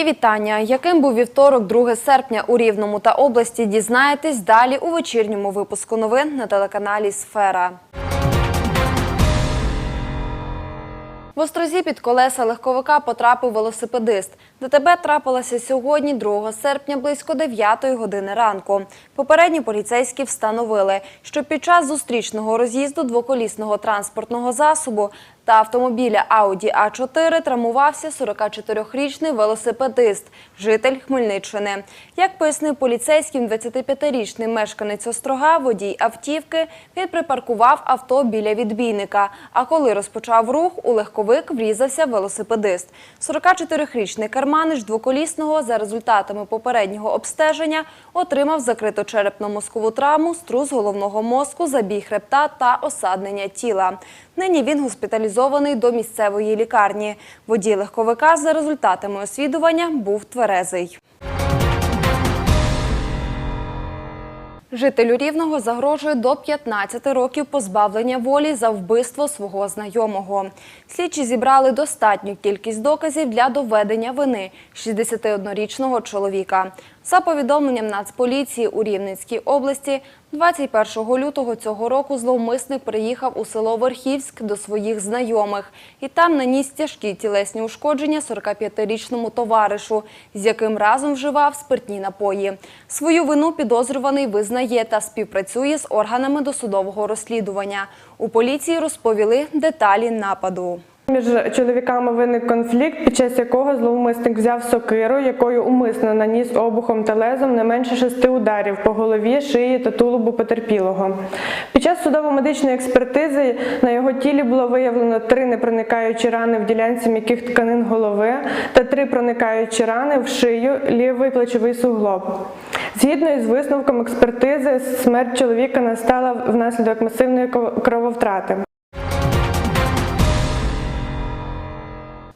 Мої вітання. Яким був вівторок, 2 серпня у Рівному та області, дізнаєтесь далі у вечірньому випуску новин на телеканалі Сфера. В Острозі під колеса легковика потрапив велосипедист. ДТБ трапилося сьогодні, 2 серпня, близько 9 години ранку. Попередні поліцейські встановили, що під час зустрічного роз'їзду двоколісного транспортного засобу та автомобіля Audi А4 травмувався 44-річний велосипедист, житель Хмельниччини. Як пояснив поліцейським 25-річний мешканець Острога, водій автівки, він припаркував авто біля відбійника. А коли розпочав рух, у легковик врізався велосипедист. 44-річний керманич двоколісного за результатами попереднього обстеження отримав закрито-черепно-мозкову травму, струс головного мозку, забій хребта та осаднення тіла. Нині він госпіталізований до місцевої лікарні. Водій легковика за результатами освідування був тверезий. Жителю Рівного загрожує до 15 років позбавлення волі за вбивство свого знайомого. Слідчі зібрали достатню кількість доказів для доведення вини 61-річного чоловіка. За повідомленням Нацполіції у Рівненській області, 21 лютого цього року зловмисник приїхав у село Верхівськ до своїх знайомих і там наніс тяжкі тілесні ушкодження 45-річному товаришу, з яким разом вживав спиртні напої. Свою вину підозрюваний визнає та співпрацює з органами досудового розслідування. У поліції розповіли деталі нападу. Між чоловіками виник конфлікт, під час якого зловмисник взяв сокиру, якою умисно наніс обухом та лезом не менше шести ударів по голові, шиї та тулубу потерпілого. Під час судово-медичної експертизи на його тілі було виявлено три непроникаючі рани в ділянці м'яких тканин голови та три проникаючі рани в шию, лівий плечовий суглоб. Згідно із висновком експертизи, смерть чоловіка настала внаслідок масивної крововтрати.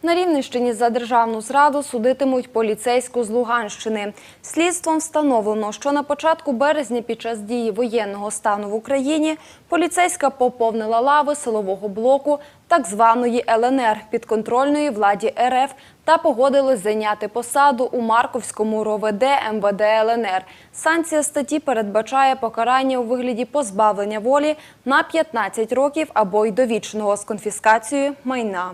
На Рівненщині за державну зраду судитимуть поліцейську з Луганщини. Слідством встановлено, що на початку березня під час дії воєнного стану в Україні поліцейська поповнила лави силового блоку так званої ЛНР підконтрольної владі РФ та погодилась зайняти посаду у Марковському РОВД МВД ЛНР. Санкція статті передбачає покарання у вигляді позбавлення волі на 15 років або й довічного з конфіскацією майна.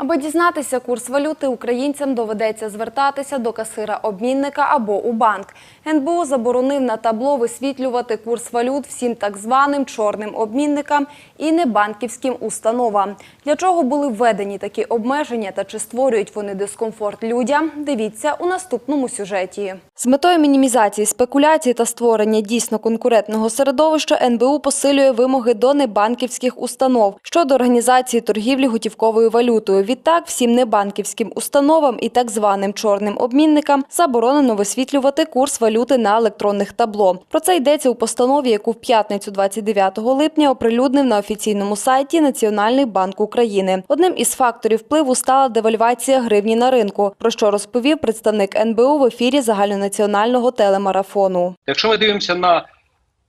Аби дізнатися курс валюти, українцям доведеться звертатися до касира-обмінника або у банк. НБУ заборонив на табло висвітлювати курс валют всім так званим чорним обмінникам і небанківським установам. Для чого були введені такі обмеження та чи створюють вони дискомфорт людям? Дивіться у наступному сюжеті. З метою мінімізації спекуляцій та створення дійсно конкурентного середовища НБУ посилює вимоги до небанківських установ щодо організації торгівлі готівковою валютою. Відтак, всім небанківським установам і так званим чорним обмінникам заборонено висвітлювати курс валюти на електронних табло. Про це йдеться у постанові, яку в п'ятницю 29 липня оприлюднив на офіційному сайті Національний банк України. Одним із факторів впливу стала девальвація гривні на ринку, про що розповів представник НБУ в ефірі загальнонаціонального телемарафону. Якщо ми дивимося на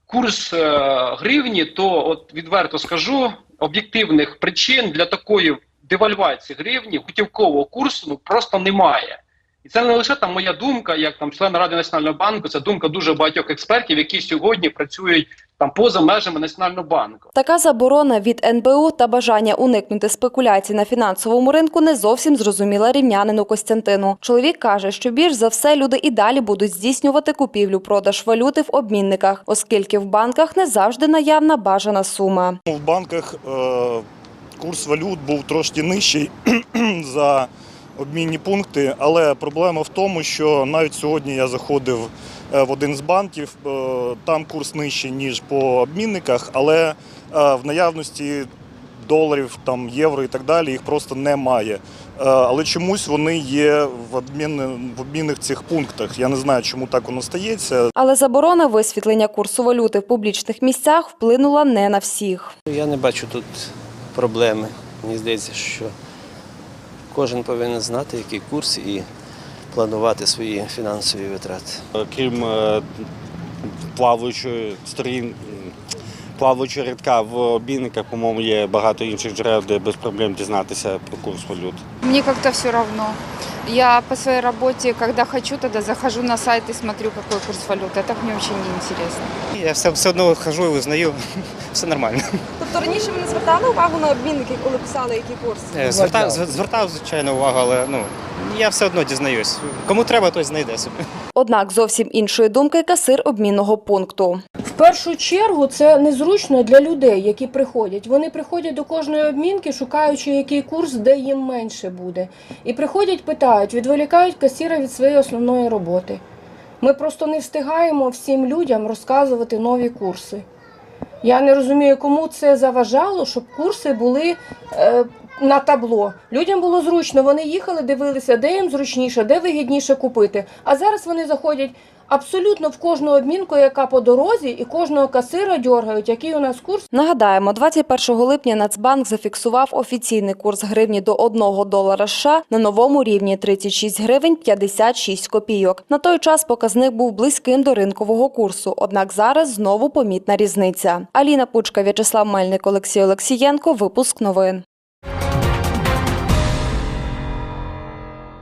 курс е, гривні, то от відверто скажу, об'єктивних причин для такої девальвації гривні готівкового курсу ну просто немає. І це не лише там моя думка, як там член Ради Національного банку, це думка дуже багатьох експертів, які сьогодні працюють там поза межами Національного банку. Така заборона від НБУ та бажання уникнути спекуляцій на фінансовому ринку не зовсім зрозуміла рівнянину Костянтину. Чоловік каже, що більш за все люди і далі будуть здійснювати купівлю-продаж валюти в обмінниках, оскільки в банках не завжди наявна бажана сума. В банках е, курс валют був трошки нижчий за обмінні пункти, але проблема в тому, що навіть сьогодні я заходив е, в один з банків, е, там курс нижчий, ніж по обмінниках, але е, в наявності доларів, там, євро і так далі їх просто немає. Але чомусь вони є в, обмін, в обмінних цих пунктах. Я не знаю, чому так воно стається. Але заборона висвітлення курсу валюти в публічних місцях вплинула не на всіх. Я не бачу тут проблеми. Мені здається, що кожен повинен знати, який курс і планувати свої фінансові витрати. крім е, плаваючої сторін, плаваючого рядка в обійниках, по-моєму, є багато інших джерел, де без проблем дізнатися про курс валют. Мне как-то все равно. Я по своей работе, когда хочу, тогда захожу на сайт и смотрю, какой курс валют. А так мне вообще не интересно. Я все, все одно хожу і визнаю, все нормально. Тобто раніше ви не звертали увагу на обмінники, коли писали, який курс? Е, Звертав, зв- звертав, звичайно, увагу, але ну, я все одно дізнаюсь. Кому треба, той знайде собі. Однак зовсім іншої думки касир обмінного пункту. Першу чергу це незручно для людей, які приходять. Вони приходять до кожної обмінки, шукаючи який курс, де їм менше буде. І приходять, питають, відволікають касіра від своєї основної роботи. Ми просто не встигаємо всім людям розказувати нові курси. Я не розумію, кому це заважало, щоб курси були е, на табло. Людям було зручно, вони їхали, дивилися, де їм зручніше, де вигідніше купити. А зараз вони заходять абсолютно в кожну обмінку, яка по дорозі, і кожного касира дергають, який у нас курс. Нагадаємо, 21 липня Нацбанк зафіксував офіційний курс гривні до 1 долара США на новому рівні 36 гривень 56 копійок. На той час показник був близьким до ринкового курсу, однак зараз знову помітна різниця. Аліна Пучка, В'ячеслав Мельник, Олексій Олексієнко. Випуск новин.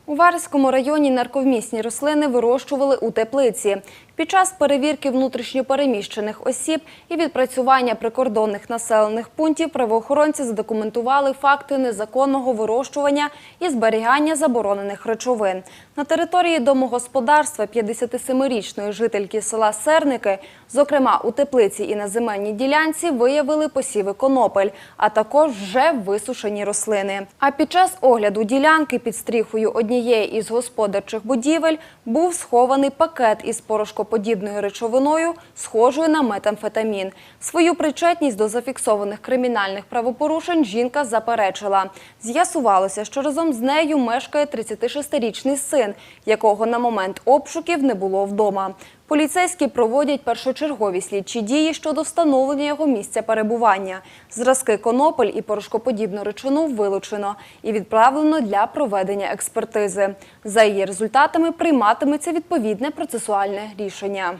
У Варському районі нарковмісні рослини вирощували у теплиці. Під час перевірки внутрішньопереміщених осіб і відпрацювання прикордонних населених пунктів правоохоронці задокументували факти незаконного вирощування і зберігання заборонених речовин. На території домогосподарства 57-річної жительки села Серники, зокрема у теплиці і на земельній ділянці, виявили посіви конопель, а також вже висушені рослини. А під час огляду ділянки під стріхою однієї із господарчих будівель був схований пакет із порошкоподібною речовиною, схожою на метамфетамін. Свою причетність до зафіксованих кримінальних правопорушень жінка заперечила. З'ясувалося, що разом з нею мешкає 36-річний син, якого на момент обшуків не було вдома. Поліцейські проводять першочергові слідчі дії щодо встановлення його місця перебування. Зразки конопель і порошкоподібну речину вилучено і відправлено для проведення експертизи. За її результатами прийматиметься відповідне процесуальне рішення.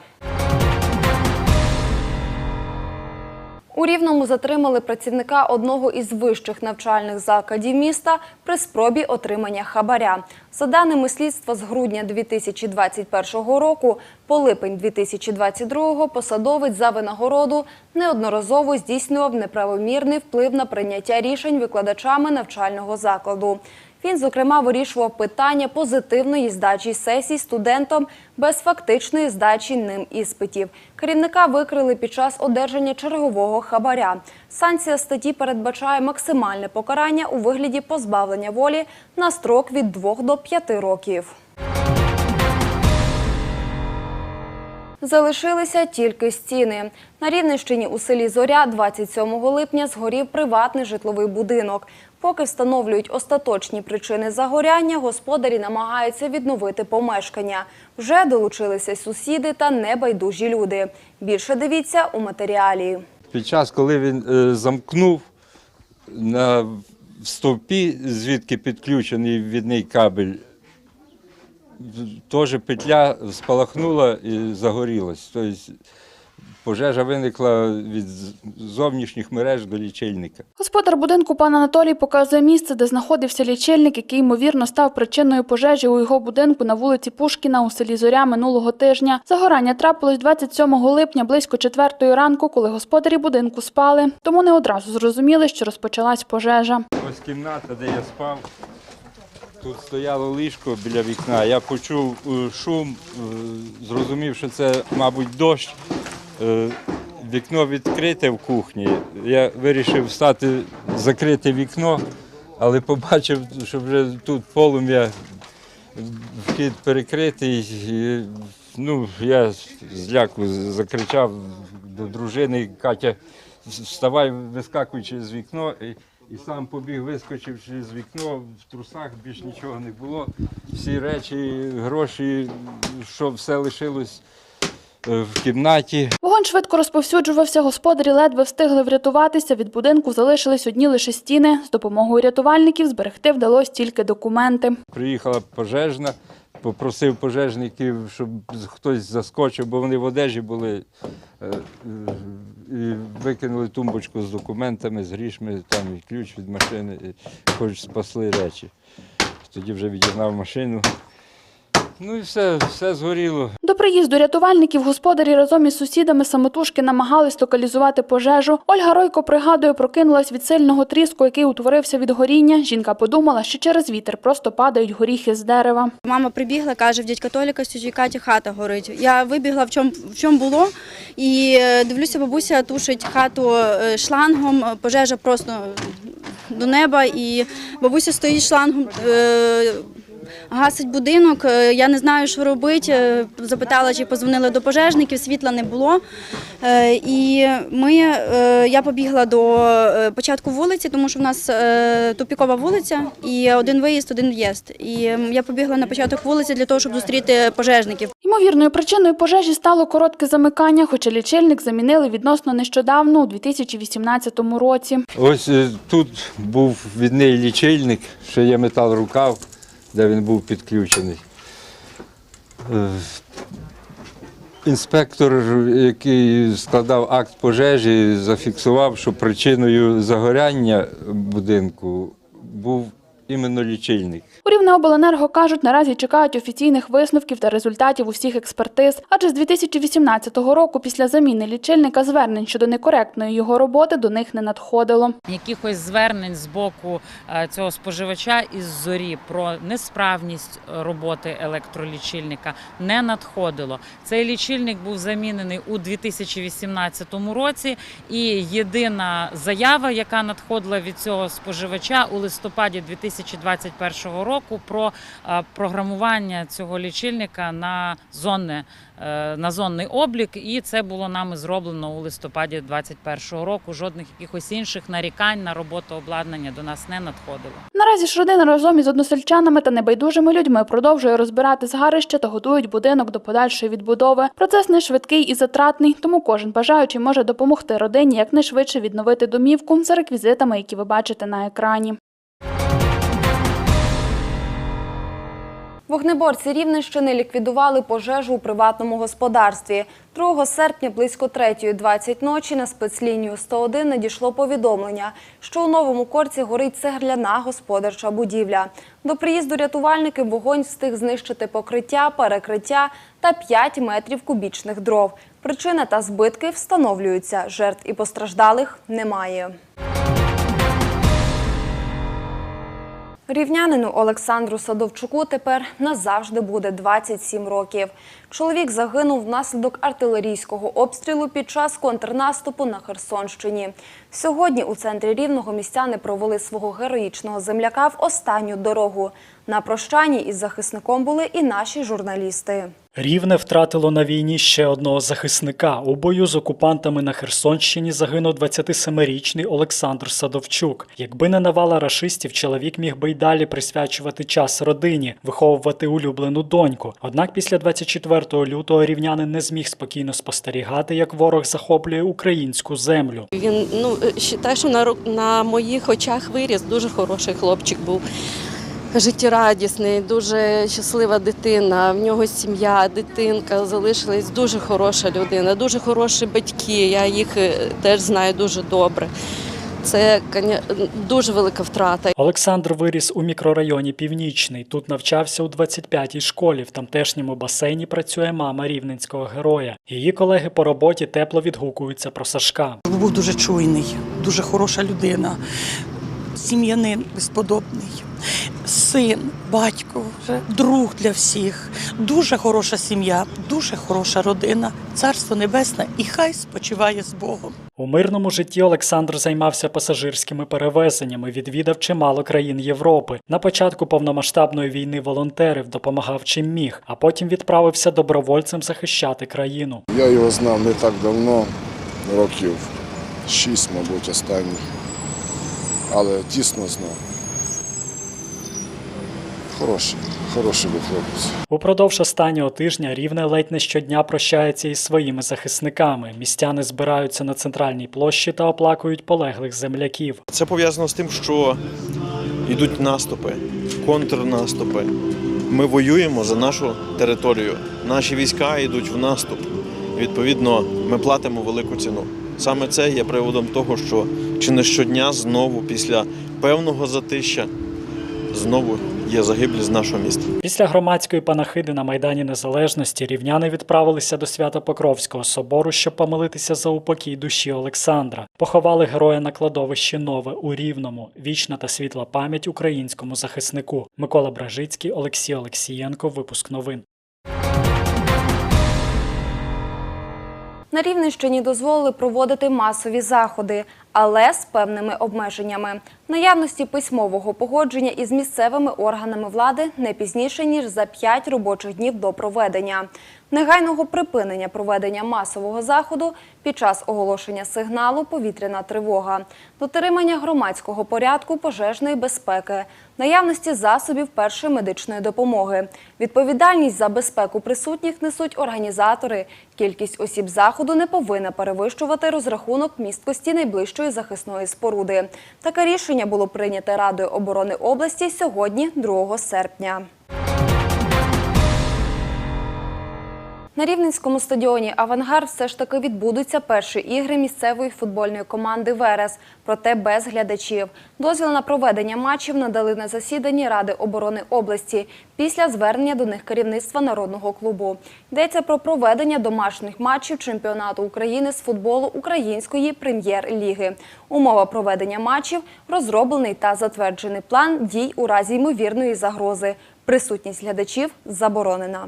У Рівному затримали працівника одного із вищих навчальних закладів міста при спробі отримання хабаря. За даними слідства, з грудня 2021 року по липень 2022 посадовець за винагороду неодноразово здійснював неправомірний вплив на прийняття рішень викладачами навчального закладу. Він, зокрема, вирішував питання позитивної здачі сесій студентам без фактичної здачі ним іспитів. Керівника викрили під час одержання чергового хабаря. Санкція статті передбачає максимальне покарання у вигляді позбавлення волі на строк від 2 до 5 років. Залишилися тільки стіни. На Рівненщині у селі Зоря 27 липня згорів приватний житловий будинок. Поки встановлюють остаточні причини загоряння, господарі намагаються відновити помешкання. Вже долучилися сусіди та небайдужі люди. Більше дивіться у матеріалі. Під час, коли він е, замкнув на стовпі, звідки підключений відний кабель, теж петля спалахнула і загорілась. Тобто пожежа виникла від зовнішніх мереж до лічильника. Господар будинку пан Анатолій показує місце, де знаходився лічильник, який ймовірно став причиною пожежі у його будинку на вулиці Пушкіна у селі Зоря минулого тижня. Загорання трапилось 27 липня близько 4 ранку, коли господарі будинку спали. Тому не одразу зрозуміли, що розпочалась пожежа. Ось кімната, де я спав. Тут стояло ліжко біля вікна. Я почув е, шум, е, зрозумів, що це, мабуть, дощ. Е, Вікно відкрите в кухні. Я вирішив встати, закрити вікно, але побачив, що вже тут полум'я, вхід перекритий. І, ну, я зляку закричав до дружини, Катя, вставай, вискакуй через вікно. І, сам побіг, вискочив через вікно, в трусах більш нічого не було. Всі речі, гроші, що все лишилось в кімнаті. Вогонь швидко розповсюджувався, господарі ледве встигли врятуватися. Від будинку залишились одні лише стіни. З допомогою рятувальників зберегти вдалося тільки документи. Приїхала пожежна, попросив пожежників, щоб хтось заскочив, бо вони в одежі були. е, е, І викинули тумбочку з документами, з грішми, там і ключ від машини, і хоч спасли речі. Тоді вже відігнав машину. Ну і все, все згоріло. До приїзду рятувальників господарі разом із сусідами самотужки намагались локалізувати пожежу. Ольга Ройко пригадує, прокинулась від сильного тріску, який утворився від горіння. Жінка подумала, що через вітер просто падають горіхи з дерева. Мама прибігла, каже, в дядька Толіка з Каті хата горить. Я вибігла в чому в чому було, і е, дивлюся, бабуся тушить хату е, шлангом, пожежа просто до неба, і бабуся стоїть шлангом. е, Гасить будинок, Е, я не знаю, що робити. Е, Запитала, чи позвонили до пожежників, світла не було. Е, І ми, я побігла до початку вулиці, тому що в нас тупікова вулиця і один виїзд, один в'їзд. І я побігла на початок вулиці для того, щоб зустріти пожежників. Ймовірною причиною пожежі стало коротке замикання, хоча лічильник замінили відносно нещодавно, у 2018 році. Ось тут був відний лічильник, ще є метал-рукав, де він був підключений. Е, Інспектор, який складав акт пожежі, зафіксував, що причиною загоряння будинку був іменно лічильник. У Рівнеобленерго кажуть, наразі чекають офіційних висновків та результатів усіх експертиз. Адже з 2018 року, після заміни лічильника, звернень щодо некоректної його роботи до них не надходило. Якихось звернень з боку е, цього споживача із зорі про несправність роботи електролічильника не надходило. Цей лічильник був замінений у 2018 році, і єдина заява, яка надходила від цього споживача у листопаді 2021 року, про е, програмування цього лічильника на зонне е, на зонний облік, і це було нами зроблено у листопаді 2021 року. Жодних якихось інших нарікань на роботу обладнання до нас не надходило. Наразі ж родина разом із односельчанами та небайдужими людьми продовжує розбирати згарище та готують будинок до подальшої відбудови. Процес не швидкий і затратний, тому кожен бажаючий може допомогти родині якнайшвидше відновити домівку за реквізитами, які ви бачите на екрані. Вогнеборці Рівненщини ліквідували пожежу у приватному господарстві. 2 серпня близько 3.20 ночі на спецлінію 101 надійшло повідомлення, що у новому корці горить цегляна господарча будівля. До приїзду рятувальників вогонь встиг знищити покриття, перекриття та 5 метрів кубічних дров. Причина та збитки встановлюються. Жертв і постраждалих немає. Рівнянину Олександру Садовчуку тепер назавжди буде 27 років. Чоловік загинув внаслідок артилерійського обстрілу під час контрнаступу на Херсонщині. Сьогодні у центрі Рівного містяни провели свого героїчного земляка в останню дорогу. На прощанні із захисником були і наші журналісти. Рівне втратило на війні ще одного захисника. У бою з окупантами на Херсонщині загинув 27-річний Олександр Садовчук. Якби не навала рашистів, чоловік міг би й далі присвячувати час родині, виховувати улюблену доньку. Однак після 24 лютого рівнянин не зміг спокійно спостерігати, як ворог захоплює українську землю. Він ну вважаю, що на, на моїх очах виріс. Дуже хороший хлопчик був. Життєрадісний, дуже щаслива дитина. В нього сім'я, дитинка залишилась дуже хороша людина, дуже хороші батьки. Я їх е, теж знаю дуже добре. Це дуже велика втрата. Олександр виріс у мікрорайоні Північний. Тут навчався у 25-й школі. В тамтешньому басейні працює мама рівненського героя. Її колеги по роботі тепло відгукуються про Сашка. Був дуже чуйний, дуже хороша людина, сім'янин безподобний, син, батько, вже друг для всіх. Дуже хороша сім'я, дуже хороша родина, царство небесне і хай спочиває з Богом. У мирному житті Олександр займався пасажирськими перевезеннями, відвідав чимало країн Європи. На початку повномасштабної війни волонтерів допомагав чим міг, а потім відправився добровольцем захищати країну. Я його знав не так давно, років шість, мабуть, останніх, але тісно знав. Хороший, хороший був хлопець. Упродовж останнього тижня рівне ледь не щодня прощається із своїми захисниками. Містяни збираються на центральній площі та оплакують полеглих земляків. Це пов'язано з тим, що йдуть наступи, контрнаступи. ми воюємо за нашу територію. Наші війська йдуть в наступ. Відповідно, ми платимо велику ціну. Саме це є приводом того, що чи не щодня знову після певного затища знову є загиблі з нашого міста. Після громадської панахиди на Майдані Незалежності рівняни відправилися до Свято-Покровського собору, щоб помолитися за упокій душі Олександра. Поховали героя на кладовищі Нове у Рівному. Вічна та світла пам'ять українському захиснику. Микола Бражицький, Олексій Олексієнко. Випуск новин. На Рівненщині дозволили проводити масові заходи, але з певними обмеженнями. Наявності письмового погодження із місцевими органами влади не пізніше, ніж за 5 робочих днів до проведення. Негайного припинення проведення масового заходу під час оголошення сигналу повітряна тривога, дотримання громадського порядку пожежної безпеки, наявності засобів першої медичної допомоги. Відповідальність за безпеку присутніх несуть організатори. Кількість осіб заходу не повинна перевищувати розрахунок місткості найближчої захисної споруди. Таке рішення було прийняте Радою оборони області сьогодні, 2 серпня. На Рівненському стадіоні Авангард все ж таки відбудуться перші ігри місцевої футбольної команди Верес, проте без глядачів. Дозвіл на проведення матчів надали на засіданні Ради оборони області після звернення до них керівництва народного клубу. Йдеться про проведення домашніх матчів чемпіонату України з футболу Української прем'єр-ліги. Умова проведення матчів розроблений та затверджений план дій у разі ймовірної загрози. Присутність глядачів заборонена.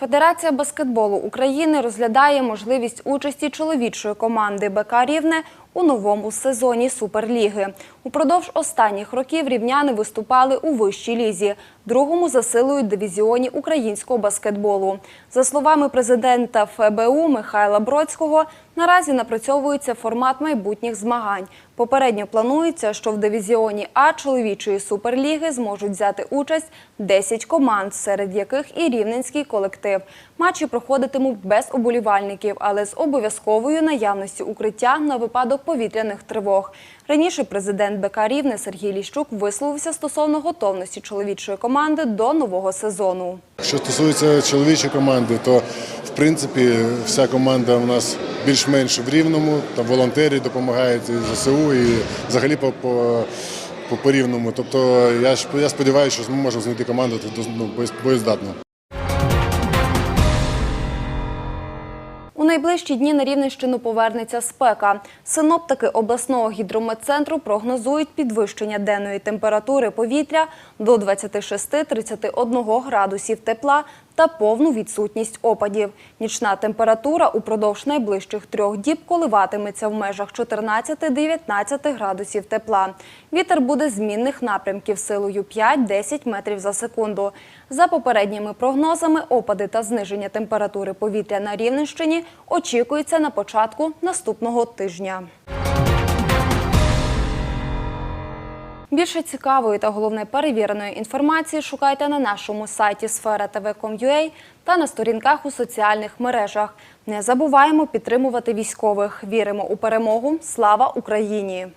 Федерація баскетболу України розглядає можливість участі чоловічої команди БК Рівне у новому сезоні Суперліги. Упродовж останніх років рівняни виступали у вищій лізі, другому за силою дивізіоні українського баскетболу. За словами президента ФБУ Михайла Бродського, наразі напрацьовується формат майбутніх змагань. Попередньо планується, що в дивізіоні А чоловічої суперліги зможуть взяти участь 10 команд, серед яких і рівненський колектив. Матчі проходитимуть без оболівальників, але з обов'язковою наявністю укриття на випадок повітряних тривог. Раніше президент БК Рівне Сергій Ліщук висловився стосовно готовності чоловічої команди до нового сезону. Що стосується чоловічої команди, то в принципі вся команда у нас більш-менш в рівному, там волонтери допомагають ЗСУ, і взагалі по, по, по, рівному. Тобто я, я сподіваюся, що ми можемо знайти команду ну, боєздатну. Найближчі дні на Рівненщину повернеться спека. Синоптики обласного гідрометцентру прогнозують підвищення денної температури повітря до 26-31 градусів тепла та повну відсутність опадів. Нічна температура упродовж найближчих трьох діб коливатиметься в межах 14-19 градусів тепла. Вітер буде змінних напрямків силою 5-10 метрів за секунду. За попередніми прогнозами, опади та зниження температури повітря на Рівненщині очікується на початку наступного тижня. Більше цікавої та головне перевіреної інформації шукайте на нашому сайті sfera.tv.com.ua та на сторінках у соціальних мережах. Не забуваємо підтримувати військових. Віримо у перемогу. Слава Україні!